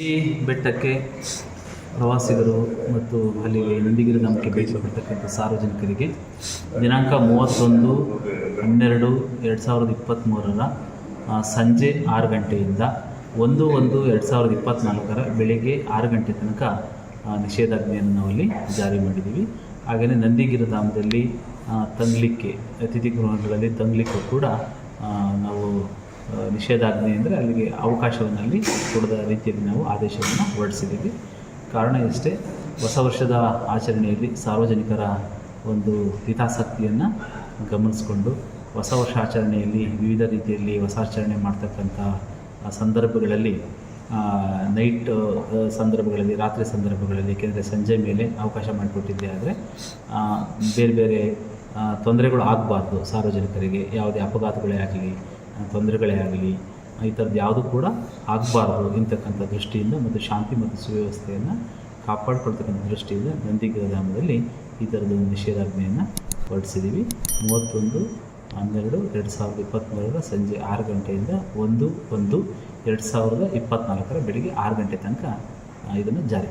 ಈ ಬೆಟ್ಟಕ್ಕೆ ಪ್ರವಾಸಿಗರು ಮತ್ತು ಅಲ್ಲಿಗೆ ನಂದಿಗಿರಿ ನಮಗೆ ಭೇಟಿ ಕೊಡ್ತಕ್ಕಂಥ ಸಾರ್ವಜನಿಕರಿಗೆ ದಿನಾಂಕ ಮೂವತ್ತೊಂದು ಹನ್ನೆರಡು ಎರಡು ಸಾವಿರದ ಇಪ್ಪತ್ತ್ಮೂರರ ಸಂಜೆ ಆರು ಗಂಟೆಯಿಂದ ಒಂದು ಒಂದು ಎರಡು ಸಾವಿರದ ಇಪ್ಪತ್ತ್ನಾಲ್ಕರ ಬೆಳಿಗ್ಗೆ ಆರು ಗಂಟೆ ತನಕ ನಿಷೇಧಾಜ್ಞೆಯನ್ನು ನಾವಲ್ಲಿ ಜಾರಿ ಮಾಡಿದ್ದೀವಿ. ಹಾಗೆಯೇ ನಂದಿಗಿರಿ ಧಾಮದಲ್ಲಿ ಆ, ತಂಗಲಿಕ್ಕೆ ಅತಿಥಿ ಗೃಹಗಳಲ್ಲಿ ತಂಗಲಿಕ್ಕೂ ಕೂಡ ನಾವು ನಿಷೇಧಾಜ್ಞೆ ಅಂದರೆ ಅಲ್ಲಿಗೆ ಅವಕಾಶವನ್ನು ಅಲ್ಲಿ ಕೊಡದ ರೀತಿಯಲ್ಲಿ ನಾವು ಆದೇಶವನ್ನು ಹೊರಡಿಸಿದ್ದೀವಿ. ಕಾರಣ ಇಷ್ಟೇ, ಹೊಸ ವರ್ಷದ ಆಚರಣೆಯಲ್ಲಿ ಸಾರ್ವಜನಿಕರ ಒಂದು ಹಿತಾಸಕ್ತಿಯನ್ನು ಗಮನಿಸಿಕೊಂಡು ಹೊಸ ವರ್ಷ ಆಚರಣೆಯಲ್ಲಿ ವಿವಿಧ ರೀತಿಯಲ್ಲಿ ಹೊಸ ಆಚರಣೆ ಮಾಡ್ತಕ್ಕಂಥ ಸಂದರ್ಭಗಳಲ್ಲಿ ನೈಟ್ ಸಂದರ್ಭಗಳಲ್ಲಿ, ರಾತ್ರಿ ಸಂದರ್ಭಗಳಲ್ಲಿ, ಏಕೆಂದರೆ ಸಂಜೆ ಮೇಲೆ ಅವಕಾಶ ಮಾಡಿಕೊಟ್ಟಿದ್ದೆ ಆದರೆ ಬೇರೆ ಬೇರೆ ತೊಂದರೆಗಳು ಆಗಬಾರ್ದು ಸಾರ್ವಜನಿಕರಿಗೆ, ಯಾವುದೇ ಅಪಘಾತಗಳೇ ಆಗಲಿ ತೊಂದರೆಗಳೇ ಆಗಲಿ, ಈ ಥರದ್ದು ಯಾವುದು ಕೂಡ ಆಗಬಾರ್ದು ಇಂತಕ್ಕಂಥ ದೃಷ್ಟಿಯಿಂದ ಮತ್ತು ಶಾಂತಿ ಮತ್ತು ಸುವ್ಯವಸ್ಥೆಯನ್ನು ಕಾಪಾಡಿಕೊಳ್ತಕ್ಕಂಥ ದೃಷ್ಟಿಯಿಂದ ನಂದಿಗಿರ ಧಾಮದಲ್ಲಿ ಈ ಥರದ ಒಂದು ನಿಷೇಧಾಜ್ಞೆಯನ್ನು ಹೊರಡಿಸಿದ್ದೀವಿ ಮೂವತ್ತೊಂದು ಹನ್ನೆರಡು ಎರಡು ಸಾವಿರದ ಇಪ್ಪತ್ತ್ಮೂರರ ಸಂಜೆ ಆರು ಗಂಟೆಯಿಂದ ಒಂದು ಒಂದು ಎರಡು ಸಾವಿರದ ಇಪ್ಪತ್ತ್ನಾಲ್ಕರ ಬೆಳಿಗ್ಗೆ ಆರು ಗಂಟೆ ತನಕ ಇದನ್ನು ಜಾರಿ